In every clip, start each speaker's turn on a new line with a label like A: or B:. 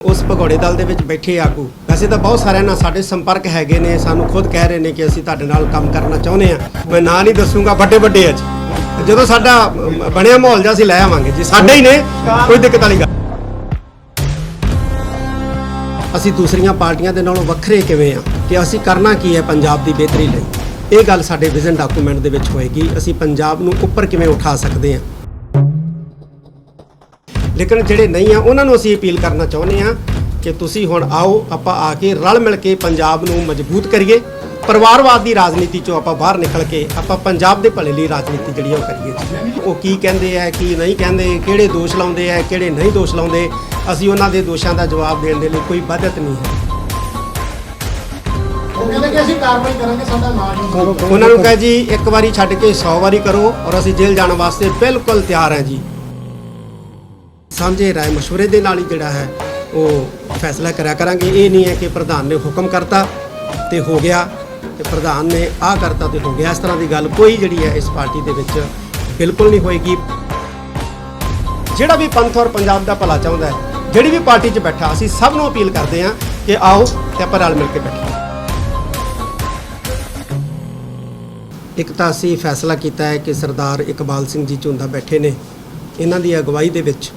A: ਉਸ ਭਗੌੜੇ ਦਲ ਦੇ ਵਿੱਚ ਬੈਠੇ ਆਗੂ। ਵੈਸੇ ਤਾਂ ਬਹੁਤ ਸਾਰਿਆਂ ਨਾਲ ਸਾਡੇ ਸੰਪਰਕ ਹੈਗੇ ਨੇ, ਸਾਨੂੰ ਖੁਦ ਕਹਿ ਰਹੇ ਨੇ ਕਿ ਅਸੀਂ ਤੁਹਾਡੇ ਨਾਲ ਕੰਮ ਕਰਨਾ ਚਾਹੁੰਦੇ ਆ ਮੈਂ ਨਾਂ ਨਹੀਂ ਦੱਸੂਗਾ ਵੱਡੇ ਵੱਡੇ ਅੱਜ ਜਦੋਂ ਸਾਡਾ ਬਣਿਆ ਮਾਹੌਲ ਜਿਹਾ ਅਸੀਂ ਲੈ ਆਵਾਂਗੇ ਜੀ। ਸਾਡੇ ਹੀ ਨੇ, ਕੋਈ ਦਿੱਕਤ ਵਾਲੀ ਗੱਲ ਅਸੀਂ ਦੂਸਰੀਆਂ ਪਾਰਟੀਆਂ ਦੇ ਨਾਲੋਂ ਵੱਖਰੇ ਕਿਵੇਂ ਆ ਕਿ ਅਸੀਂ ਕਰਨਾ ਕੀ ਹੈ ਪੰਜਾਬ ਦੀ ਬਿਹਤਰੀ ਲਈ? ਇਹ ਗੱਲ ਸਾਡੇ ਵਿਜ਼ਨ ਡਾਕੂਮੈਂਟ ਦੇ ਵਿੱਚ ਹੋਏਗੀ। ਅਸੀਂ ਪੰਜਾਬ ਨੂੰ ਉੱਪਰ ਕਿਵੇਂ ਉਠਾ ਸਕਦੇ ਹਾਂ? ਲੇਕਿਨ ਜਿਹੜੇ ਨਹੀਂ ਆ ਉਹਨਾਂ ਨੂੰ ਅਸੀਂ ਅਪੀਲ ਕਰਨਾ ਚਾਹੁੰਦੇ ਆ ਕਿ ਤੁਸੀਂ ਹੁਣ ਆਓ ਆਪਾਂ ਆ ਕੇ ਰਲ ਮਿਲ ਕੇ ਪੰਜਾਬ ਨੂੰ ਮਜ਼ਬੂਤ ਕਰੀਏ। ਪਰਿਵਾਰਵਾਦ ਦੀ ਰਾਜਨੀਤੀ ਚੋਂ ਆਪਾਂ ਬਾਹਰ ਨਿਕਲ ਕੇ ਆਪਾਂ ਪੰਜਾਬ ਦੇ ਭਲੇ ਲਈ ਰਾਜਨੀਤੀ ਜਿਹੜੀ ਉਹ ਕਰੀਏ। ਉਹ ਕੀ ਕਹਿੰਦੇ ਆ ਕੀ ਨਹੀਂ ਕਹਿੰਦੇ ਕਿਹੜੇ ਦੋਸ਼ ਲਾਉਂਦੇ ਆ ਕਿਹੜੇ ਨਹੀਂ ਦੋਸ਼ ਲਾਉਂਦੇ ਅਸੀਂ ਉਹਨਾਂ ਦੇ ਦੋਸ਼ਾਂ ਦਾ ਜਵਾਬ ਦੇਣ ਦੇ ਲਈ ਕੋਈ ਬਦਤ ਨਹੀਂ ਹੈ। ਉਹਨਾਂ ਨੂੰ ਕਹੇ ਜੀ ਇੱਕ ਵਾਰੀ ਛੱਡ ਕੇ 100 ਵਾਰੀ ਕਰੋ ਔਰ ਅਸੀਂ ਜੇਲ੍ਹ ਜਾਣ ਵਾਸਤੇ ਬਿਲਕੁਲ ਤਿਆਰ ਹਾਂ ਜੀ। ਸਾਂਝੇ ਰਾਏ ਮਸ਼ਵਰੇ ਦੇ ਨਾਲ ਹੀ ਜਿਹੜਾ ਹੈ ਉਹ ਫੈਸਲਾ ਕਰਿਆ ਕਰਾਂਗੇ। ਇਹ ਨਹੀਂ ਹੈ ਕਿ ਪ੍ਰਧਾਨ ਨੇ ਹੁਕਮ ਕਰਤਾ ਤੇ ਹੋ ਗਿਆ ਤੇ ਪ੍ਰਧਾਨ ਨੇ ਆਹ ਕਰਤਾ ਤੇ ਹੋ ਗਿਆ। ਇਸ ਤਰ੍ਹਾਂ ਦੀ ਗੱਲ ਕੋਈ ਜਿਹੜੀ ਹੈ ਇਸ ਪਾਰਟੀ ਦੇ ਵਿੱਚ ਬਿਲਕੁਲ ਨਹੀਂ ਹੋਏਗੀ। ਜਿਹੜਾ ਵੀ ਪੰਥ ਔਰ ਪੰਜਾਬ ਦਾ ਭਲਾ ਚਾਹੁੰਦਾ ਹੈ, ਜਿਹੜੀ ਵੀ ਪਾਰਟੀ 'ਚ ਬੈਠਾ, ਅਸੀਂ ਸਭ ਨੂੰ ਅਪੀਲ ਕਰਦੇ ਹਾਂ ਕਿ ਆਓ ਤੇ ਆਪਾਂ ਰਲ ਮਿਲ ਕੇ ਬੈਠੀਏ। ਇੱਕ ਤਾਂ ਅਸੀਂ ਫੈਸਲਾ ਕੀਤਾ ਹੈ ਕਿ ਸਰਦਾਰ ਇਕਬਾਲ ਸਿੰਘ ਜੀ ਝੁੰਦਾ ਬੈਠੇ ਨੇ। ਇਹਨਾਂ ਦੀ ਅਗਵਾਈ ਦੇ ਵਿੱਚ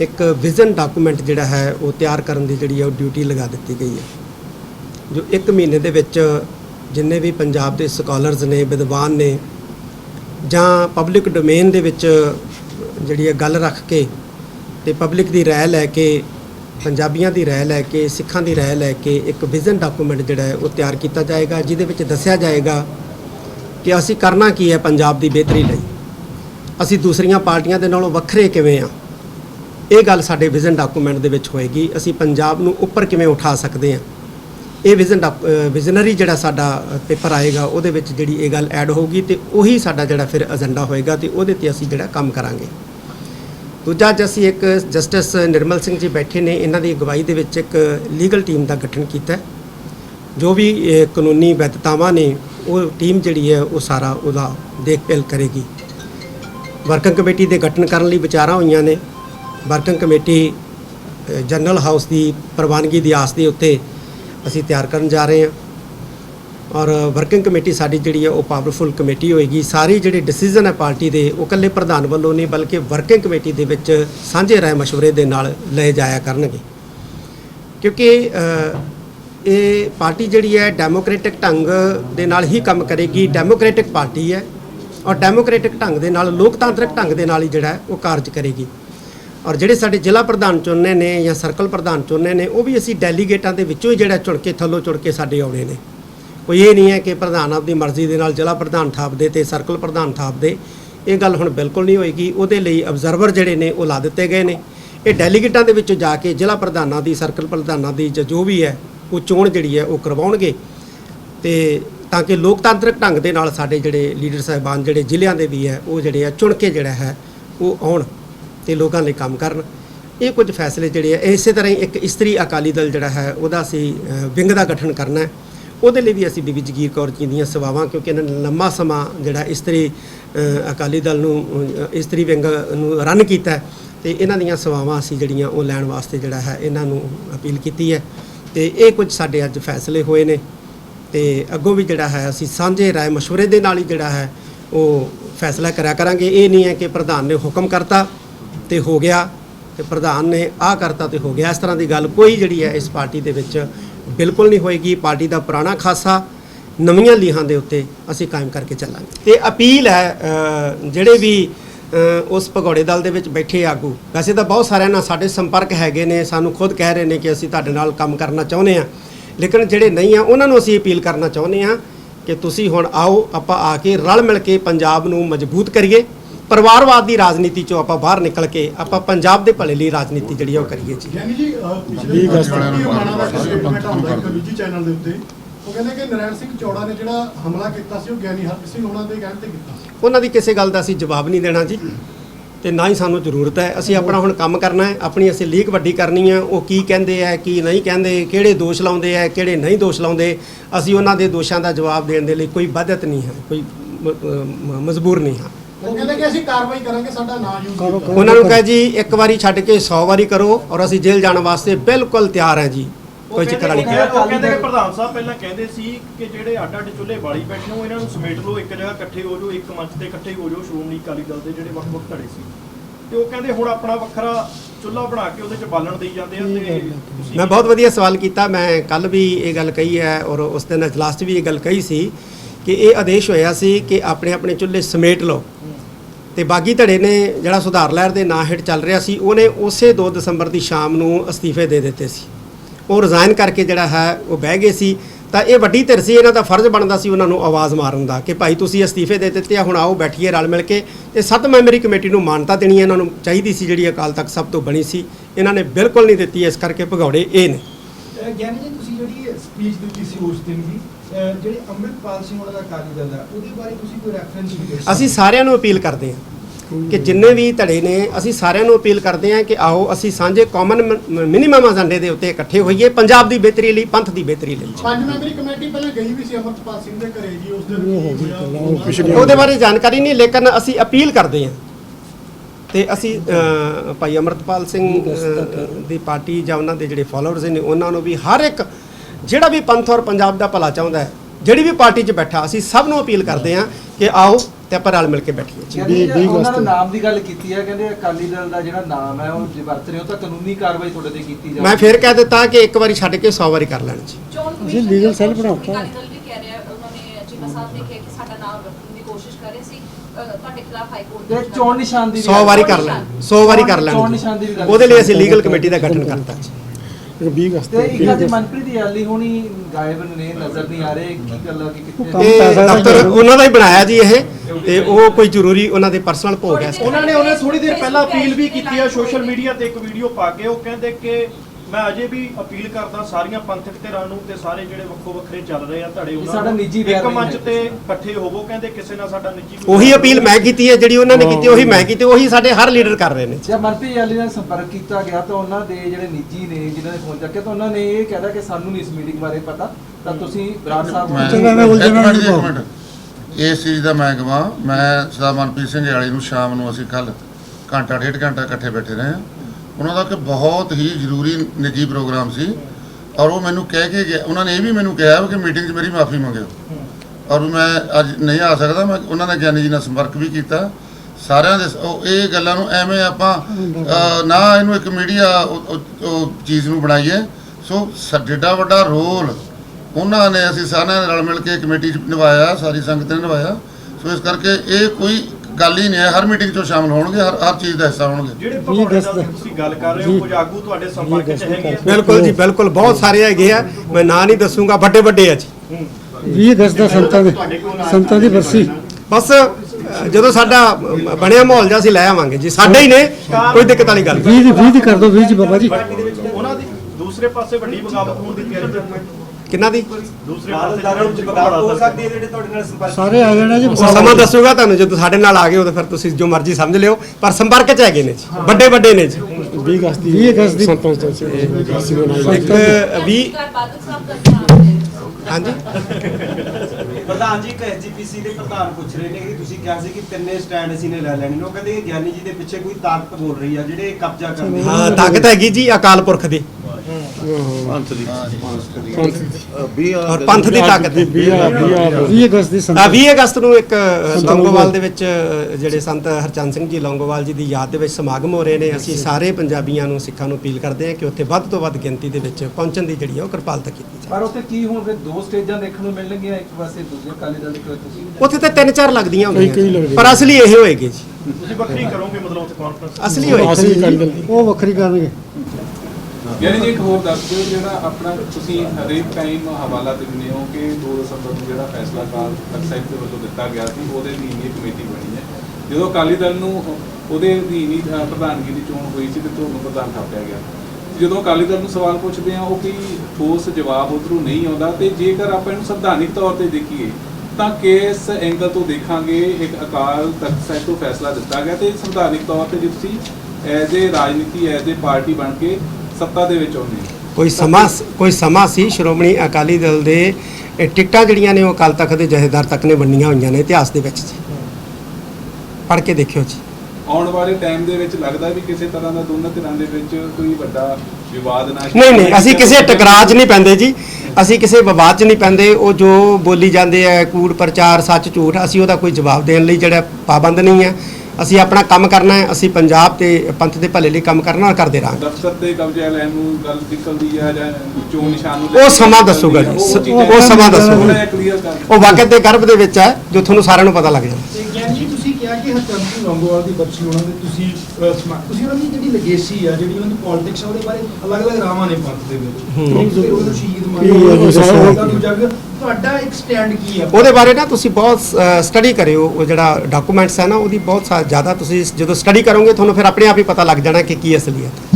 A: ਇੱਕ ਵਿਜ਼ਨ ਡਾਕੂਮੈਂਟ ਜਿਹੜਾ ਹੈ, ਉਹ ਤਿਆਰ ਕਰਨ ਦੀ ਜਿਹੜੀ ਹੈ, ਉਹ ਡਿਊਟੀ ਲਗਾ ਦਿੱਤੀ ਗਈ ਹੈ। ਜੋ 1 ਮਹੀਨੇ ਦੇ ਵਿੱਚ ਜਿੰਨੇ ਵੀ ਪੰਜਾਬ ਦੇ ਸਕਾਲਰਸ ਨੇ, ਵਿਦਵਾਨ ਨੇ, ਜਾਂ ਪਬਲਿਕ ਡੋਮੇਨ ਦੇ ਵਿੱਚ ਜਿਹੜੀ ਹੈ ਗੱਲ ਰੱਖ ਕੇ ਤੇ ਪਬਲਿਕ ਦੀ ਰਾਏ ਲੈ ਕੇ, ਪੰਜਾਬੀਆਂ ਦੀ ਰਾਏ ਲੈ ਕੇ, ਸਿੱਖਾਂ ਦੀ ਰਾਏ ਲੈ ਕੇ ਇੱਕ ਵਿਜ਼ਨ ਡਾਕੂਮੈਂਟ ਜਿਹੜਾ ਹੈ, ਉਹ ਤਿਆਰ ਕੀਤਾ ਜਾਏਗਾ, ਜਿਹਦੇ ਵਿੱਚ ਦੱਸਿਆ ਜਾਏਗਾ ਕਿ ਅਸੀਂ ਕਰਨਾ ਕੀ ਹੈ ਪੰਜਾਬ ਦੀ ਬਿਹਤਰੀ ਲਈ। ਅਸੀਂ ਦੂਸਰੀਆਂ ਪਾਰਟੀਆਂ ਦੇ ਨਾਲੋਂ ਵੱਖਰੇ ਕਿਵੇਂ ਆ? ਇਹ ਗੱਲ ਸਾਡੇ ਵਿਜ਼ਨ ਡਾਕੂਮੈਂਟ ਦੇ ਵਿੱਚ ਹੋਏਗੀ। ਅਸੀਂ ਪੰਜਾਬ ਨੂੰ ਉੱਪਰ ਕਿਵੇਂ ਉਠਾ ਸਕਦੇ ਹਾਂ? ਇਹ ਵਿਜ਼ਨ ਵਿਜ਼ਨਰੀ ਜਿਹੜਾ ਸਾਡਾ ਪੇਪਰ ਆਏਗਾ, ਉਹਦੇ ਵਿੱਚ ਜਿਹੜੀ ਇਹ ਗੱਲ ਐਡ ਹੋਊਗੀ ਤੇ ਉਹੀ ਸਾਡਾ ਜਿਹੜਾ ਫਿਰ ਏਜੰਡਾ ਹੋਏਗਾ ਤੇ ਉਹਦੇ ਤੇ ਅਸੀਂ ਜਿਹੜਾ ਕੰਮ ਕਰਾਂਗੇ। ਦੂਜਾ ਅੱਜ ਅਸੀਂ ਇੱਕ ਜਸਟਿਸ ਨਿਰਮਲ ਸਿੰਘ ਜੀ ਬੈਠੇ ਨੇ, ਇਹਨਾਂ ਦੀ ਅਗਵਾਈ ਦੇ ਵਿੱਚ ਇੱਕ ਲੀਗਲ ਟੀਮ ਦਾ ਗਠਨ ਕੀਤਾ ਜੋ ਵੀ ਕਾਨੂੰਨੀ ਵੈਧਤਾਵਾਂ ਨੇ, ਉਹ ਟੀਮ ਜਿਹੜੀ ਹੈ, ਉਹ ਸਾਰਾ ਉਹਦਾ ਦੇਖਭਾਲ ਕਰੇਗੀ। ਵਰਕਿੰਗ ਕਮੇਟੀ ਦੇ ਗਠਨ ਕਰਨ ਲਈ ਵਿਚਾਰਾਂ ਹੋਈਆਂ ਨੇ। ਵਰਕਿੰਗ ਕਮੇਟੀ ਜਨਰਲ ਹਾਊਸ ਦੀ ਪ੍ਰਵਾਨਗੀ ਦੀ ਆਸ ਦੇ ਉੱਤੇ ਅਸੀਂ ਤਿਆਰ ਕਰਨ ਜਾ ਰਹੇ ਹਾਂ। ਔਰ ਵਰਕਿੰਗ ਕਮੇਟੀ ਸਾਡੀ ਜਿਹੜੀ ਹੈ, ਉਹ ਪਾਵਰਫੁਲ ਕਮੇਟੀ ਹੋਏਗੀ। ਸਾਰੀ ਜਿਹੜੇ ਡਿਸੀਜਨ ਹੈ ਪਾਰਟੀ ਦੇ, ਉਹ ਇਕੱਲੇ ਪ੍ਰਧਾਨ ਵੱਲੋਂ ਨਹੀਂ, ਬਲਕਿ ਵਰਕਿੰਗ ਕਮੇਟੀ ਦੇ ਵਿੱਚ ਸਾਂਝੇ ਰਾਏ ਮਸ਼ਵਰੇ ਦੇ ਨਾਲ ਲਏ ਜਾਇਆ ਕਰਨਗੇ। ਕਿਉਂਕਿ ਇਹ ਪਾਰਟੀ ਜਿਹੜੀ ਹੈ ਡੈਮੋਕ੍ਰੈਟਿਕ ਢੰਗ ਦੇ ਨਾਲ ਹੀ ਕੰਮ ਕਰੇਗੀ। ਡੈਮੋਕ੍ਰੈਟਿਕ ਪਾਰਟੀ ਹੈ। ਔਰ ਡੈਮੋਕ੍ਰੈਟਿਕ ਢੰਗ ਦੇ ਨਾਲ, ਲੋਕਤਾਂਤਰਿਕ ਢੰਗ ਦੇ ਨਾਲ ਹੀ ਜਿਹੜਾ ਉਹ ਕਾਰਜ ਕਰੇਗੀ। ਔਰ ਜਿਹੜੇ ਸਾਡੇ ਜ਼ਿਲ੍ਹਾ ਪ੍ਰਧਾਨ ਚੁਣਨੇ ਨੇ ਜਾਂ ਸਰਕਲ ਪ੍ਰਧਾਨ ਚੁਣਨੇ ਨੇ, ਉਹ ਵੀ ਅਸੀਂ ਡੈਲੀਗੇਟਾਂ ਦੇ ਵਿੱਚੋਂ ਹੀ ਜਿਹੜਾ ਚੁਣ ਕੇ, ਥੱਲੋਂ ਚੁਣ ਕੇ ਸਾਡੇ ਆਉਣੇ ਨੇ। ਕੋਈ ਇਹ ਨਹੀਂ ਹੈ ਕਿ ਪ੍ਰਧਾਨ ਆਪਦੀ ਮਰਜ਼ੀ ਦੇ ਨਾਲ ਜ਼ਿਲ੍ਹਾ ਪ੍ਰਧਾਨ ਥਾਪਦੇ ਤੇ ਸਰਕਲ ਪ੍ਰਧਾਨ ਥਾਪਦੇ। ਇਹ ਗੱਲ ਹੁਣ ਬਿਲਕੁਲ ਨਹੀਂ ਹੋਏਗੀ। ਉਹਦੇ ਲਈ ਅਬਜ਼ਰਵਰ ਜਿਹੜੇ ਨੇ, ਉਹ ਲਾ ਦਿੱਤੇ ਗਏ ਨੇ। ਇਹ ਡੈਲੀਗੇਟਾਂ ਦੇ ਵਿੱਚੋਂ ਜਾ ਕੇ ਜ਼ਿਲ੍ਹਾ ਪ੍ਰਧਾਨਾਂ ਦੀ, ਸਰਕਲ ਪ੍ਰਧਾਨਾਂ ਦੀ ਜਾਂ ਜੋ ਵੀ ਹੈ, ਉਹ ਚੋਣ ਜਿਹੜੀ ਹੈ, ਉਹ ਕਰਵਾਉਣਗੇ। ਤੇ ਤਾਂ ਕਿ ਲੋਕਤਾਂਤਰਿਕ ਢੰਗ ਦੇ ਨਾਲ ਸਾਡੇ ਜਿਹੜੇ ਲੀਡਰ ਸਾਹਿਬਾਨ, ਜਿਹੜੇ ਜ਼ਿਲ੍ਹਿਆਂ ਦੇ ਵੀ ਹੈ, ਉਹ ਜਿਹੜੇ ਆ, ਚੁਣ ਕੇ ਜਿਹੜਾ ਹੈ, ਉਹ ਆਉਣ। ਤੇ ਲੋਕਾਂ ਲਈ ਕੰਮ ਕਰਨ। ਇਹ ਕੁਝ ਫੈਸਲੇ ਜਿਹੜੇ ਆ ਇਸੇ ਤਰ੍ਹਾਂ ਹੀ ਇੱਕ ਇਸਤਰੀ ਅਕਾਲੀ ਦਲ ਜਿਹੜਾ ਹੈ, ਉਹਦਾ ਅਸੀਂ ਵਿੰਗ ਦਾ ਗਠਨ ਕਰਨਾ ਹੈ। ਉਹਦੇ ਲਈ ਵੀ ਅਸੀਂ ਬੀਬੀ ਜਗੀਰ ਕੌਰ ਜੀ ਦੀਆਂ ਸੇਵਾਵਾਂ, ਕਿਉਂਕਿ ਇਹਨਾਂ ਨੇ ਲੰਮਾ ਸਮਾਂ ਜਿਹੜਾ ਇਸਤਰੀ ਅਕਾਲੀ ਦਲ ਨੂੰ ਇਸਤਰੀ ਵਿੰਗ ਨੂੰ ਰਨ ਕੀਤਾ ਹੈ। ਤੇ ਇਹਨਾਂ ਦੀਆਂ ਸੇਵਾਵਾਂ ਅਸੀਂ ਜਿਹੜੀਆਂ, ਉਹ ਲੈਣ ਵਾਸਤੇ ਜਿਹੜਾ ਹੈ, ਇਹਨਾਂ ਨੂੰ ਅਪੀਲ ਕੀਤੀ ਹੈ। ਤੇ ਇਹ ਕੁਝ ਸਾਡੇ ਅੱਜ ਫੈਸਲੇ ਹੋਏ ਨੇ। ਤੇ ਅੱਗੋਂ ਵੀ ਜਿਹੜਾ ਹੈ, ਅਸੀਂ ਸਾਂਝੇ ਰਾਏ ਮਸ਼ਵਰੇ ਦੇ ਨਾਲ ਹੀ ਜਿਹੜਾ ਹੈ, ਉਹ ਫੈਸਲਾ ਕਰਿਆ ਕਰਾਂਗੇ। ਇਹ ਨਹੀਂ ਹੈ ਕਿ ਪ੍ਰਧਾਨ ਨੇ ਹੁਕਮ ਕਰਤਾ। ਤੇ ਹੋ ਗਿਆ ਤੇ ਪ੍ਰਧਾਨ ਨੇ ਆਹ ਕਰਤਾ ਤੇ ਹੋ ਗਿਆ। ਇਸ ਤਰ੍ਹਾਂ ਦੀ ਗੱਲ ਕੋਈ ਜਿਹੜੀ ਹੈ ਇਸ ਪਾਰਟੀ ਦੇ ਵਿੱਚ ਬਿਲਕੁਲ ਨਹੀਂ ਹੋਏਗੀ। ਪਾਰਟੀ ਦਾ ਪੁਰਾਣਾ ਖਾਸਾ ਨਵੀਆਂ ਲੀਹਾਂ ਦੇ ਉੱਤੇ ਅਸੀਂ ਕਾਇਮ ਕਰਕੇ ਚੱਲਾਂਗੇ। ਤੇ ਅਪੀਲ ਹੈ ਜਿਹੜੇ ਵੀ ਉਸ ਭਗੌੜੇ ਦਲ ਦੇ ਵਿੱਚ ਬੈਠੇ ਆਗੂ, ਵੈਸੇ ਤਾਂ ਬਹੁਤ ਸਾਰਿਆਂ ਨਾਲ ਸਾਡੇ ਸੰਪਰਕ ਹੈਗੇ ਨੇ, ਸਾਨੂੰ ਖੁਦ ਕਹਿ ਰਹੇ ਨੇ ਕਿ ਅਸੀਂ ਤੁਹਾਡੇ ਨਾਲ ਕੰਮ ਕਰਨਾ ਚਾਹੁੰਦੇ ਆ ਲੇਕਿਨ ਜਿਹੜੇ ਨਹੀਂ ਆ, ਉਹਨਾਂ ਨੂੰ ਅਸੀਂ ਅਪੀਲ ਕਰਨਾ ਚਾਹੁੰਦੇ ਆ ਕਿ ਤੁਸੀਂ ਹੁਣ ਆਓ, ਆਪਾਂ ਆ ਕੇ ਰਲ ਮਿਲ ਕੇ ਪੰਜਾਬ ਨੂੰ ਮਜ਼ਬੂਤ ਕਰੀਏ। ਪਰਿਵਾਰਵਾਦ ਦੀ ਰਾਜਨੀਤੀ ਚੋਂ ਆਪਾਂ ਬਾਹਰ ਨਿਕਲ ਕੇ ਆਪਾਂ ਪੰਜਾਬ ਦੇ ਭਲੇ ਲਈ ਰਾਜਨੀਤੀ ਜਿਹੜੀ ਆ ਉਹ ਕਰੀਏ ਜੀ।
B: ਯਾਨੀ ਜੀ ਅਹ, ਪਿਛਲੇ ਮਾਣਾ ਦਾ ਕਿਸੇ ਕਮੈਂਟ ਆਉਂਦਾ ਇੱਕ ਨਿੱਜੀ ਚੈਨਲ ਦੇ ਉੱਤੇ ਉਹ ਕਹਿੰਦੇ ਕਿ ਨਰੈਣ ਸਿੰਘ ਚੌੜਾ ਨੇ ਜਿਹੜਾ ਹਮਲਾ ਕੀਤਾ ਸੀ ਉਹ ਗਿਆਨੀ ਹਰਕ ਸਿੰਘ ਉਹਨਾਂ ਦੇ ਕਹਿਣ ਤੇ ਕੀਤਾ ਸੀ।
A: ਉਹਨਾਂ ਦੀ ਕਿਸੇ ਗੱਲ ਦਾ ਅਸੀਂ ਜਵਾਬ ਨਹੀਂ ਦੇਣਾ ਜੀ ਤੇ ਨਾ ਹੀ ਸਾਨੂੰ ਜ਼ਰੂਰਤ ਹੈ। ਅਸੀਂ ਆਪਣਾ ਹੁਣ ਕੰਮ ਕਰਨਾ ਹੈ ਆਪਣੀ ਅਸੀਂ ਲੀਕ ਵੱਡੀ ਕਰਨੀ ਹੈ ਉਹ ਕੀ ਕਹਿੰਦੇ ਆ ਕੀ ਨਹੀਂ ਕਹਿੰਦੇ ਕਿਹੜੇ ਦੋਸ਼ ਲਾਉਂਦੇ ਆ ਕਿਹੜੇ ਨਹੀਂ ਦੋਸ਼ ਲਾਉਂਦੇ ਅਸੀਂ ਉਹਨਾਂ ਦੇ ਦੋਸ਼ਾਂ ਦਾ ਜਵਾਬ ਦੇਣ ਦੇ ਲਈ ਕੋਈ ਬਾਧਤ ਨਹੀਂ ਹੈ ਕੋਈ ਮਜਬੂਰ ਨਹੀਂ ਹਾਂ।
B: ਉਹ ਕਹਿੰਦੇ ਕਿ ਅਸੀਂ ਕਾਰਵਾਈ ਕਰਾਂਗੇ ਸਾਡਾ ਨਾਂ ਯੂਜ਼
C: ਕਰੋ,
B: ਕੀਤਾ।
C: ਕਰੋ।
A: ਉਹਨਾਂ ਨੂੰ ਕਹੇ ਜੀ ਇੱਕ ਵਾਰੀ ਛੱਡ ਕੇ 100 ਵਾਰੀ ਕਰੋ ਔਰ ਅਸੀਂ ਜੇਲ੍ਹ ਜਾਣ ਵਾਸਤੇ ਬਿਲਕੁਲ ਤਿਆਰ ਹਾਂ ਜੀ। ਕੋਈ ਚੱਕਰ
D: ਕਿ-
A: ਨਹੀਂ।
D: ਉਹ ਕਹਿੰਦੇ ਕਿ ਪ੍ਰਧਾਨ ਸਾਹਿਬ ਪਹਿਲਾਂ ਕਹਿੰਦੇ ਸੀ ਕਿ ਜਿਹੜੇ ਅੱਡ ਅੱਡ ਚੁੱਲ੍ਹੇ ਬਾਲੀ ਬੈਠੇ ਹੋ ਇਹਨਾਂ ਨੂੰ ਸਮੇਟ ਲਓ ਇੱਕ ਜਗ੍ਹਾ ਇਕੱਠੇ ਹੋ ਜਾਓ ਇੱਕ ਮੰਚ ਤੇ ਇਕੱਠੇ ਹੋ ਜਾਓ ਸ਼੍ਰੋਮਣੀ ਅਕਾਲੀ ਦਲ ਦੇ ਜਿਹੜੇ ਵੱਖ-ਵੱਖ ਧੜੇ ਸੀ। ਤੇ ਉਹ ਕਹਿੰਦੇ ਹੁਣ ਆਪਣਾ ਵੱਖਰਾ ਚੁੱਲ੍ਹਾ ਬਣਾ ਕੇ ਉਹਦੇ 'ਚ ਬਾਲਣ ਦੇਈ ਜਾਂਦੇ ਆ ਤੇ ਤੁਸੀਂ
A: ਮੈਂ ਬਹੁਤ ਵਧੀਆ ਸਵਾਲ ਕੀਤਾ। ਮੈਂ ਕੱਲ ਵੀ ਇਹ ਗੱਲ ਕਹੀ ਹੈ ਔਰ ਉਸ ਦਿਨ ਇਜਲਾਸ 'ਚ ਵੀ ਇਹ ਗੱਲ ਕਹੀ ਸੀ ਕਿ ਇਹ ਆਦੇਸ਼ ਹੋਇਆ ਸੀ ਕਿ ਆਪਣੇ ਆਪਣੇ ਚੁੱਲ੍ਹੇ ਸਮੇਟ ਲਓ। ਤੇ ਬਾਗੀ ਧੜੇ ਨੇ ਜਿਹੜਾ ਸੁਧਾਰ ਲਹਿਰ ਦੇ ਨਾਂ ਹੇਠ ਚੱਲ ਰਿਹਾ ਸੀ, ਉਹਨੇ ਉਸੇ 2 ਦਸੰਬਰ ਦੀ ਸ਼ਾਮ ਨੂੰ ਅਸਤੀਫੇ ਦੇ ਦਿੱਤੇ ਸੀ। ਉਹ ਰਿਜ਼ਾਈਨ ਕਰਕੇ ਜਿਹੜਾ ਹੈ, ਉਹ ਬਹਿ ਗਏ ਸੀ। ਤਾਂ ਇਹ ਵੱਡੀ ਧਿਰ ਸੀ, ਇਹਨਾਂ ਦਾ ਫਰਜ਼ ਬਣਦਾ ਸੀ ਉਹਨਾਂ ਨੂੰ ਆਵਾਜ਼ ਮਾਰਨ ਦਾ ਕਿ ਭਾਈ ਤੁਸੀਂ ਅਸਤੀਫੇ ਦੇ ਦਿੱਤੇ ਆ, ਹੁਣ ਆਓ ਬੈਠੀਏ ਰਲ ਮਿਲ ਕੇ। ਤੇ ਸੱਤ ਮੈਂਬਰੀ ਕਮੇਟੀ ਨੂੰ ਮਾਨਤਾ ਦੇਣੀ ਇਹਨਾਂ ਨੂੰ ਚਾਹੀਦੀ ਸੀ, ਜਿਹੜੀ ਅਕਾਲ ਤਖਤ ਸਭ ਤੋਂ ਬਣੀ ਸੀ। ਇਹਨਾਂ ਨੇ ਬਿਲਕੁਲ ਨਹੀਂ ਦਿੱਤੀ, ਇਸ ਕਰਕੇ ਭਗੌੜੇ ਇਹ ਨੇ।
E: ਗਿਆਨੀ ਜੀ, ਤੁਸੀਂ ਜਿਹੜੀ ਸਪੀਚ ਦਿੱਤੀ ਸੀ ਉਸ ਦਿਨ ਦੀ ਜਿਹੜੇ ਅੰਮ੍ਰਿਤਪਾਲ ਸਿੰਘ ਉਹਨਾਂ ਦਾ ਅਕਾਲੀ ਦਲ ਦਾ ਉਹਦੇ ਬਾਰੇ ਤੁਸੀਂ ਕੋਈ ਰੈਫਰੈਂਸ ਵੀ ਦੇ ਸਕਦੇ
A: ਅਸੀਂ ਸਾਰਿਆਂ ਨੂੰ ਅਪੀਲ ਕਰਦੇ ਹਾਂ ਕਿ ਜਿੰਨੇ ਵੀ ਧੜੇ ਨੇ ਅਸੀਂ ਸਾਰਿਆਂ ਨੂੰ ਅਪੀਲ ਕਰਦੇ ਹਾਂ ਕਿ ਆਓ ਅਸੀਂ ਸਾਂਝੇ ਕਾਮਨ ਮਿਨੀਮਮ ਏਜੰਡੇ ਦੇ ਉੱਤੇ ਇਕੱਠੇ ਹੋਈਏ ਪੰਜਾਬ ਦੀ ਬਿਹਤਰੀ ਲਈ ਪੰਥ ਦੀ ਬਿਹਤਰੀ ਲਈ।
B: ਪੰਜ ਮੈਂਬਰੀ ਕਮੇਟੀ ਪਹਿਲਾਂ ਗਈ ਵੀ ਸੀ ਅਮਰਪਾਲ ਸਿੰਘ ਦੇ ਘਰੇ ਜੀ ਉਸ ਦਿਨ
C: ਉਹ ਹੋ ਗਈ
B: ਕੀ ਹੋਇਆ?
C: ਗੱਲਾਂ, ਉਹ
B: ਪਿਛਲੇ-
A: ਉਹਦੇ ਬਾਰੇ ਜਾਣਕਾਰੀ ਨਹੀਂ ਲੇਕਿਨ ਅਸੀਂ ਅਪੀਲ ਕਰਦੇ ਹਾਂ। ਤੇ ਅਸੀਂ ਭਾਈ ਅਮਰਤਪਾਲ ਸਿੰਘ ਦੀ ਪਾਰਟੀ ਜਾਂ ਉਹਨਾਂ ਦੇ ਜਿਹੜੇ ਫਾਲੋਅਰਸ ਨੇ ਉਹਨਾਂ ਨੂੰ ਵੀ ਹਰ ਇੱਕ ਜਿਹੜਾ ਵੀ ਪੰਥ ਔਰ ਪੰਜਾਬ ਦਾ ਭਲਾ ਚਾਹੁੰਦਾ ਹੈ ਜਿਹੜੀ ਵੀ ਪਾਰਟੀ 'ਚ ਬੈਠਾ ਅਸੀਂ ਸਭ ਨੂੰ ਅਪੀਲ ਕਰਦੇ ਹਾਂ ਕਿ ਆਓ ਤੇ ਆਪਾਂ ਰਲ ਮਿਲ ਕੇ ਬੈਠੀਏ
C: ਵੀਹ
E: ਉਹਨਾਂ ਨੇ। ਨਾਮ ਦੀ ਗੱਲ ਕੀਤੀ ਹੈ ਕਹਿੰਦੇ ਅਕਾਲੀ ਦਲ ਦਾ ਜਿਹੜਾ ਨਾਮ ਹੈ ਉਹ ਜੇ ਵਰਤ ਰਹੇ ਹੋ ਤਾਂ ਕਾਨੂੰਨੀ ਕਾਰਵਾਈ ਤੁਹਾਡੇ ਤੇ ਕੀਤੀ ਜਾਵੇ
A: ਮੈਂ ਫਿਰ ਕਹਿ ਦਿੱਤਾ ਕਿ ਇੱਕ ਵਾਰੀ ਛੱਡ ਕੇ 100 ਵਾਰੀ ਕਰ ਲੈਣ ਜੀ
F: ਦੇ
C: cell
F: ਉੱਪਰ
C: ਬਣਾਤਾ।
F: ਅਕਾਲੀ ਦਲ ਵੀ ਕਹਿ ਰਿਹਾ ਉਹਨਾਂ ਨੇ ਚੀਮਾ ਸਾਹਿਬ ਨੇ ਕਿਹਾ ਕਿ ਸਾਡਾ ਨਾਮ ਰੱਖਣ ਦੀ ਕੋਸ਼ਿਸ਼ ਕਰ ਰਹੇ ਸੀ ਤੁਹਾਡੇ ਖਿਲਾਫ ਹਾਈ ਕੋਰਟ
E: ਤੇ ਚੋਣ ਨਿਸ਼ਾਨ ਦੀ ਵੀ
A: 100 ਵਾਰੀ ਕਰ ਲੈਣ
F: ਨਿਸ਼ਾਨ।
A: 100 ਵਾਰੀ ਕਰ
E: ਚੋਣ
A: ਲੈਣ
E: ਨਿਸ਼ਾਨ ਦੀ ਵੀ
A: ਜੀ।
E: ਗੱਲ
A: ਉਹਦੇ ਲਈ ਅਸੀਂ ਲੀਗਲ ਕਮੇਟੀ ਦਾ ਗਠਨ ਕਰਤਾ ਜੀ
C: 20 ਅਗਸਤ
E: ਤੇ ਇੱਕ ਅੱਜ
C: ਵੀਹ ਅਗਸਤ।
E: ਮਨਪ੍ਰੀਤ ਯਾਲੀ ਹੋਣੀ ਗਾਇਬ ਨੇ ਨਜ਼ਰ ਨਹੀਂ ਆ ਰਹੇ ਕੀ ਗੱਲ ਆ ਕਿ
C: ਕੰਮ
E: ਕਿੱਥੇ
A: ਇਹ
C: ਪੈਸਾ ਦਾ
A: ਦਫ਼ਤਰ
C: ਹੀ
A: ਉਹਨਾਂ ਦਾ ਹੀ ਬਣਾਇਆ ਜੀ ਇਹ ਤੇ ਉਹ ਕੋਈ ਜ਼ਰੂਰੀ ਉਹਨਾਂ ਦੇ ਪਰਸਨਲ ਭੋਗ ਹੈ
D: ਉਹਨਾਂ ਨੇ ਉਹਨੇ ਥੋੜੀ ਦੇਰ ਪਹਿਲਾਂ ਅਪੀਲ ਵੀ ਕੀਤੀ ਆ ਸੋਸ਼ਲ ਮੀਡੀਆ ਤੇ ਇੱਕ ਵੀਡੀਓ ਪਾ ਕੇ ਉਹ ਕਹਿੰਦੇ ਕਿ ਮੈਂ ਅਜੇ ਵੀ ਅਪੀਲ ਕਰਦਾ ਸਾਰੀਆਂ ਪੰਥਕ ਧਿਰਾਂ ਨੂੰ ਤੇ ਸਾਰੇ ਜਿਹੜੇ ਵੱਖੋ ਵੱਖਰੇ ਚੱਲ ਰਹੇ ਆ ਧੜੇ ਉਹਨਾਂ
E: ਸਾਡਾ ਨਿੱਜੀ
D: ਇੱਕ
E: ਬਿਆਨ ਨਹੀਂ
D: ਮੰਚ। ਤੇ ਇਕੱਠੇ ਹੋਵੋ ਕਹਿੰਦੇ ਕਿਸੇ ਨਾਲ ਸਾਡਾ ਨਿੱਜੀ
A: ਉਹੀ ਅਪੀਲ ਮੈਂ ਕੀਤੀ ਹੈ ਜਿਹੜੀ ਉਹਨਾਂ ਨੇ ਕੀਤੀ ਉਹੀ ਮੈਂ ਕੀਤੀ ਉਹੀ ਸਾਡੇ ਹਰ ਲੀਡਰ ਕਰ ਰਹੇ ਨੇ।
E: ਜਦ ਮਨਪ੍ਰੀਤ ਯਾਲੀ ਨਾਲ ਸੰਪਰਕ ਕੀਤਾ ਗਿਆ ਤਾਂ ਉਹਨਾਂ ਦੇ ਜਿਹੜੇ ਨਿੱਜੀ ਨੇ ਜਿਨ੍ਹਾਂ ਨੇ ਫੋਨ ਚੱਕਿਆ ਤਾਂ ਉਹਨਾਂ ਨੇ ਇਹ ਕਹਿਦਾ ਕਿ ਸਾਨੂੰ ਨਹੀਂ ਇਸ ਮੀਟਿੰਗ ਬਾਰੇ ਪਤਾ। ਤਾਂ ਤੁਸੀਂ ਬਰਾੜ ਸਾਹਿਬ
C: ਚੰਗਾ,
E: ਨੂੰ
G: ਇੱਕ ਜੀ, ਇੱਕ। ਇਸ ਚੀਜ਼ ਦਾ ਮੈਂ ਗਵਾਹ ਮੈਂ ਸਰਦਾਰ ਮਨਪ੍ਰੀਤ ਸਿੰਘ ਵਾਲੀ ਨੂੰ ਸ਼ਾਮ ਨੂੰ ਅਸੀਂ ਕੱਲ ਘੰਟਾ ਡੇਢ ਘੰਟਾ ਇਕੱਠੇ ਬੈਠੇ ਰਹੇ ਹਾਂ। ਉਹਨਾਂ ਦਾ ਇੱਕ ਬਹੁਤ ਹੀ ਜ਼ਰੂਰੀ ਨਿੱਜੀ ਪ੍ਰੋਗਰਾਮ ਸੀ ਔਰ ਉਹ ਮੈਨੂੰ ਕਹਿ ਕੇ ਗਿਆ ਉਹਨਾਂ ਨੇ ਇਹ ਵੀ ਮੈਨੂੰ ਕਿਹਾ ਕਿ ਮੀਟਿੰਗ 'ਚ ਮੇਰੀ ਮਾਫੀ ਮੰਗਿਓ। ਔਰ ਮੈਂ ਅੱਜ ਨਹੀਂ ਆ ਸਕਦਾ, ਮੈਂ ਉਹਨਾਂ ਨੇ ਗਿਆਨੀ ਜੀ ਨਾਲ ਸੰਪਰਕ ਵੀ ਕੀਤਾ। ਸਾਰਿਆਂ ਦੇ ਇਹ ਗੱਲਾਂ ਨੂੰ ਐਵੇਂ ਆਪਾਂ ਨਾ ਇਹਨੂੰ ਇੱਕ ਮੀਡੀਆ ਚੀਜ਼ ਨੂੰ ਬਣਾਈਏ। ਸੋ ਸ- ਜਿੱਡਾ ਵੱਡਾ ਰੋਲ ਉਹਨਾਂ ਨੇ ਅਸੀਂ ਸਾਰਿਆਂ ਨੇ ਰਲ ਮਿਲ ਕੇ ਕਮੇਟੀ 'ਚ ਨਿਭਾਇਆ, ਸਾਰੀ ਸੰਗਤ ਨੇ ਨਿਭਾਇਆ। ਸੋ ਇਸ ਕਰਕੇ ਇਹ ਕੋਈ ਗੱਲ ਹੀ ਨਹੀਂ ਹੈ ਹਰ ਮੀਟਿੰਗ 'ਚੋਂ ਸ਼ਾਮਲ ਹੋਣਗੇ ਹਰ ਹਰ ਚੀਜ਼ ਦਾ ਹਿੱਸਾ ਹੋਣਗੇ।
D: ਜਿਹੜੇ
C: ਵੀਹ
D: ਭਗੌੜੇ
C: ਅਗਸਤ
D: ਦਾ ਤੁਸੀਂ ਗੱਲ ਕਰ ਰਹੇ ਹੋ ਕੁਝ ਆਗੂ ਤੁਹਾਡੇ ਸੰਪਰਕ 'ਚ ਹੈਗੇ ਆ।
A: ਬਿਲਕੁਲ ਜੀ ਬਿਲਕੁਲ ਬਹੁਤ ਸਾਰੇ ਹੈਗੇ ਆ। ਮੈਂ ਨਾਂ ਨਹੀਂ ਦੱਸੂਗਾ ਵੱਡੇ ਵੱਡੇ ਆ ਜੀ।
C: 20 ਅਗਸਤ ਦਾ ਸੰਤਾਂ ਦੇ ਸੰਤਾਂ ਦੀ ਬਰਸੀ।
A: ਬਸ ਅ, ਜਦੋਂ ਸਾਡਾ ਅ, ਬਣਿਆ ਮਾਹੌਲ ਜਿਹਾ ਅਸੀਂ ਲੈ ਆਵਾਂਗੇ ਜੀ। ਸਾਡੇ ਹੀ ਨੇ ਕੋਈ ਦਿੱਕਤ ਵਾਲੀ ਗੱਲ ਨਹੀਂ।
C: 20 ਦੀ 20 ਦੀ ਕਰ ਦਿਓ 20 ਜੀ ਬਾਬਾ ਜੀ।
D: ਉਹਨਾਂ ਦੀ ਦੂਸਰੇ ਪਾਸੇ ਵੱਡੀ ਬਗਾਵਤ ਹੋਣ ਦੀ ਤਿਆਰੀ ਚੱਲ ਰਹੀ ਹੈ
A: ਕਿੰਨਾ ਦੀ?
D: ਦੂਸਰੇ ਪਾਸੇ ਹੋ ਸਕਦੀ ਹੈ ਜਿਹੜੇ ਤੁਹਾਡੇ ਨਾਲ ਸੰਪਰਕ
C: ਸਾਰੇ ਆ ਜਾਣਾ ਜੀ।
A: ਉਹ ਸਮਾਂ ਦੱਸੂਗਾ ਤੁਹਾਨੂੰ ਜਦੋਂ ਸਾਡੇ ਨਾਲ ਆ ਗਏ ਉਦੋਂ ਫਿਰ ਤੁਸੀਂ ਜੋ ਮਰਜ਼ੀ ਸਮਝ ਲਿਓ। ਪਰ ਸੰਪਰਕ 'ਚ ਹੈਗੇ ਨੇ ਜੀ ਵੱਡੇ ਵੱਡੇ ਨੇ ਜੀ।
C: 20 ਅਗਸਤ ਦੀ 20 ਅਗਸਤ ਦੀ। ਦੀ
A: ਇੱਕ 20
F: ਬਾਦਲ ਸਾਹਿਬ ਦਾ ਨਾਮ ਹੈ।
A: ਹਾਂਜੀ।
H: ਪ੍ਰਧਾਨ ਜੀ ਇੱਕ ਐਸਜੀਪੀਸੀ ਦੇ ਪ੍ਰਧਾਨ ਪੁੱਛ ਰਹੇ ਨੇ ਕਿ ਤੁਸੀਂ ਕਿਹਾ ਸੀ ਕਿ ਤਿੰਨੇ ਸਟੈਂਡ ਅਸੀਂ ਨੇ ਲੈ ਲੈਣੇ ਨੇ। ਉਹ ਕਹਿੰਦੇ ਗਿਆਨੀ ਜੀ ਦੇ ਪਿੱਛੇ ਕੋਈ ਤਾਕਤ ਬੋਲ ਰਹੀ ਆ ਜਿਹੜੇ ਕਬਜ਼ਾ ਕਰਦੇ ਆ।
A: ਹਾਂ ਤਾਕਤ ਹੈਗੀ ਜੀ ਅਕਾਲ ਪੁਰਖ ਦੀ। ਔਰ ਪੰਥ ਦੀ ਤਾਕਤ ਹੈ।
C: 20 ਅਗਸਤ ਦੀ
A: ਆ
C: ਸੰਤਾਂ
A: 20 ਅਗਸਤ ਨੂੰ ਇੱਕ ਅ, ਲੌਂਗੋਵਾਲ ਦੇ ਵਿੱਚ ਅ, ਜਿਹੜੇ ਸੰਤ ਹਰਚੰਦ ਸਿੰਘ ਜੀ ਲੌਂਗੋਵਾਲ ਜੀ ਦੀ ਯਾਦ ਦੇ ਵਿੱਚ ਸਮਾਗਮ ਹੋ ਰਹੇ ਨੇ। ਅਸੀਂ ਸਾਰੇ ਪੰਜਾਬੀਆਂ ਨੂੰ ਸਿੱਖਾਂ ਨੂੰ ਅਪੀਲ ਕਰਦੇ ਹਾਂ ਕਿ ਉੱਥੇ ਵੱਧ ਤੋਂ ਵੱਧ ਗਿਣਤੀ ਦੇ ਵਿੱਚ ਪਹੁੰਚਣ ਦੀ ਜਿਹੜੀ ਆ ਉਹ ਕਿਰਪਾਲਤਾ ਕੀਤੀ ਜਾਵੇ।
E: ਪਰ ਉੱਥੇ ਕੀ ਹੁਣ ਫਿਰ ਦੋ ਸਟੇਜਾਂ ਦੇਖਣ ਨੂੰ ਮਿਲਣਗੀਆਂ ਇੱਕ ਪਾਸੇ ਦੂਜੇ ਅਕਾਲੀ ਦਲ ਇੱਕ ਤੁਸੀਂ
A: ਉੱਥੇ ਤਾਂ ਤਿੰਨ ਚਾਰ ਲੱਗਦੀਆਂ
C: ਕਈ- ਕਈ
A: ਹੁੰਦੀਆਂ
C: ਲੱਗਦੀਆਂ।
A: ਪਰ ਅਸਲੀ ਇਹ ਹੋਏਗੀ ਜੀ।
D: ਤੁਸੀਂ ਵੱਖਰੀ ਕਰੋਗੇ ਮਤਲਬ ਉੱਥੇ ਕਾਨਫਰੰਸ
A: ਅਸਲੀ ਹੋਏਗੀ।
C: ਉਹ ਵੱਖਰੀ ਕਰਨਗੇ।
I: ਯਾਨੀ ਜੀ ਇੱਕ ਹੋਰ ਦੱਸ ਦਿਓ ਜਿਹੜਾ ਆਪਣਾ ਤੁਸੀਂ ਹਰੇਕ ਟਾਈਮ ਹਵਾਲਾ ਦਿੰਦੇ ਹੋ ਕਿ 2 ਦਸੰਬਰ ਨੂੰ ਜਿਹੜਾ ਫੈਸਲਾ ਕਾਲ ਸਾਹਿਬ ਦੇ ਵੱਲੋਂ ਦਿੱਤਾ ਗਿਆ ਸੀ, ਉਹਦੇ ਅਧੀਨ ਇਹ ਕਮੇਟੀ ਬਣੀ ਹੈ। ਜਦੋਂ ਅਕਾਲੀ ਦਲ ਨੂੰ ਉਹਦੇ ਅਧੀਨ ਹੀ ਪ੍ਰਧਾਨਗੀ ਦੀ ਚੋਣ ਹੋਈ ਸੀ ਤੇ ਤੁਹਾਨੂੰ ਪ੍ਰਧਾਨ ਥਾਪਿਆ ਗਿਆ। ਜਦੋਂ ਅਕਾਲੀ ਦਲ ਨੂੰ ਸਵਾਲ ਪੁੱਛਦੇ ਆ ਉਹ ਕੀ ਠੋਸ ਜਵਾਬ ਉਧਰੋਂ ਨਹੀਂ ਆਉਂਦਾ ਤੇ ਜੇਕਰ ਆਪਾਂ ਇਹਨੂੰ ਸੰਵਿਧਾਨਿਕ ਤੌਰ ਤੇ ਦੇਖੀਏ, ਤਾਂ ਕਿਸ ਐਂਗਲ ਤੋਂ ਦੇਖਾਂਗੇ? ਇੱਕ ਅਕਾਲ ਤਖਤ ਸਾਹਿਬ ਤੋਂ ਫੈਸਲਾ ਦਿੱਤਾ ਗਿਆ ਤੇ ਸੰਵਿਧਾਨਿਕ ਤੌਰ ਤੇ ਜੇ ਤੁਸੀਂ ਐਜ਼ ਏ ਰਾਜਨੀਤੀ, ਐਜ਼ ਏ ਪਾਰਟੀ ਬਣ ਕੇ ਸੱਤਾ ਦੇ ਵਿੱਚ ਆਉਂਦੇ
A: ਕੋਈ ਸਮਾਂ ਕੋਈ ਸਮਾਂ ਸੀ ਸ਼੍ਰੋਮਣੀ ਅਕਾਲੀ ਦਲ ਦੇ ਟਿਕਟਾਂ ਜਿਹੜੀਆਂ ਨੇ ਉਹ ਅਕਾਲ ਤਖਤ ਦੇ ਜਥੇਦਾਰ ਤੱਕ ਨੇ ਵੰਡੀਆਂ ਹੋਈਆਂ ਨੇ ਇਤਿਹਾਸ ਦੇ ਵਿੱਚ। ਜੀ ਪੜ੍ਹ ਕੇ ਦੇਖਿਓ ਜੀ।
I: ਆਉਣ ਵਾਲੇ ਟਾਈਮ ਦੇ ਵਿੱਚ ਲੱਗਦਾ ਵੀ ਕਿਸੇ ਤਰ੍ਹਾਂ ਦਾ ਦੋਨਾਂ ਧਿਰਾਂ ਦੇ ਵਿੱਚ ਕੋਈ ਵੱਡਾ ਵਿਵਾਦ ਨਾ
A: ਨਹੀਂ ਨਹੀਂ ਅਸੀਂ ਕਿਸੇ ਟਕਰਾਅ 'ਚ ਨਹੀਂ ਪੈਂਦੇ ਜੀ। ਅਸੀਂ ਕਿਸੇ ਵਿਵਾਦ 'ਚ ਨਹੀਂ ਪੈਂਦੇ। ਉਹ ਜੋ ਬੋਲੀ ਜਾਂਦੇ ਆ ਕੂੜ ਪ੍ਰਚਾਰ ਸੱਚ ਝੂਠ ਅਸੀਂ ਉਹਦਾ ਕੋਈ ਜਵਾਬ ਦੇਣ ਲਈ ਜਿਹੜਾ ਪਾਬੰਦ ਨਹੀਂ ਹੈ ਅਸੀਂ ਆਪਣਾ ਕੰਮ ਕਰਨਾ ਹੈ ਅਸੀਂ ਪੰਜਾਬ ਤੇ ਪੰਥ ਦੇ ਭਲੇ ਲਈ ਕੰਮ ਕਰਨਾ ਔਰ ਕਰਦੇ ਰਹਾਂਗੇ
I: ਦਫ਼ਤਰ ਤੇ ਕਬਜ਼ਾ ਲੈਣ ਨੂੰ ਗੱਲ ਨਿਕਲਦੀ ਆ ਜਾਂ ਚੋਣ ਨਿਸ਼ਾਨ ਨੂੰ ਲੈ
A: ਉਹ
I: ਕੇ
A: ਸਮਾਂ ਦੱਸੂਗਾ ਜੀ।
I: ਉਹ
A: ਸ-
I: ਚੀਜ਼ਾਂ
A: ਉਹ ਸਮਾਂ ਦੱਸੂਗਾ।
I: ਥੋੜ੍ਹਾ ਜਿਹਾ clear ਕਰ
A: ਉਹ ਵਾਕਈ ਦੇ ਗਰਭ ਦੇ ਵਿੱਚ ਹੈ ਜੋ ਤੁਹਾਨੂੰ ਸਾਰਿਆਂ ਨੂੰ ਪਤਾ ਲੱਗ ਜਾਣਾ
J: ਜੀ ਕਿਹਾ ਕਿ ਹਰਚੰਦ ਸਿੰਘ ਲੌਂਗੋਵਾਲ ਦੀ ਬਰਸੀ ਉਹਨਾਂ ਦੇ ਤੁਸੀਂ ਸਮਾ- ਤੁਸੀਂ ਉਹਨਾਂ ਦੀ ਜਿਹੜੀ ਲੈਗੇਸੀ ਆ ਜਿਹੜੀ ਉਹਨਾਂ ਦੀ ਪੋਲਿਟਿਕਸ ਆ ਉਹਦੇ ਬਾਰੇ ਅਲੱਗ-ਅਲੱਗ ਰਾਵਾਂ ਨੇ ਪੰਥ ਦੇ ਵਿੱਚ
A: ਹੂੰ।
J: ਤੇ ਉਹਨੂੰ ਸ਼ਹੀਦ
C: ਕੀ ਹੈ
J: ਮੰਨਦੇ
C: ਜੀ, ਦੱਸੋ।
J: ਹੋ ਦੂਜਾ ਵੀ ਤੁਹਾਡਾ ਇੱਕ ਸਟੈਂਡ ਕੀ ਆ
A: ਉਹਦੇ ਬਾਰੇ ਨਾ ਤੁਸੀਂ ਬਹੁਤ ਸਟੱਡੀ ਕਰਿਓ ਉਹ ਜਿਹੜਾ ਡਾਕੂਮੈਂਟਸ ਹੈ ਨਾ ਉਹਦੀ ਬਹੁਤ ਸਾ- ਜ਼ਿਆਦਾ ਤੁਸੀਂ ਜਦੋਂ ਸਟੱਡੀ ਕਰੋਗੇ ਤੁਹਾਨੂੰ ਫਿਰ ਆਪਣੇ ਆਪ ਹੀ ਪਤਾ ਲੱਗ ਜਾਣਾ ਕਿ ਕੀ ਅਸਲੀਅਤ ਹੈ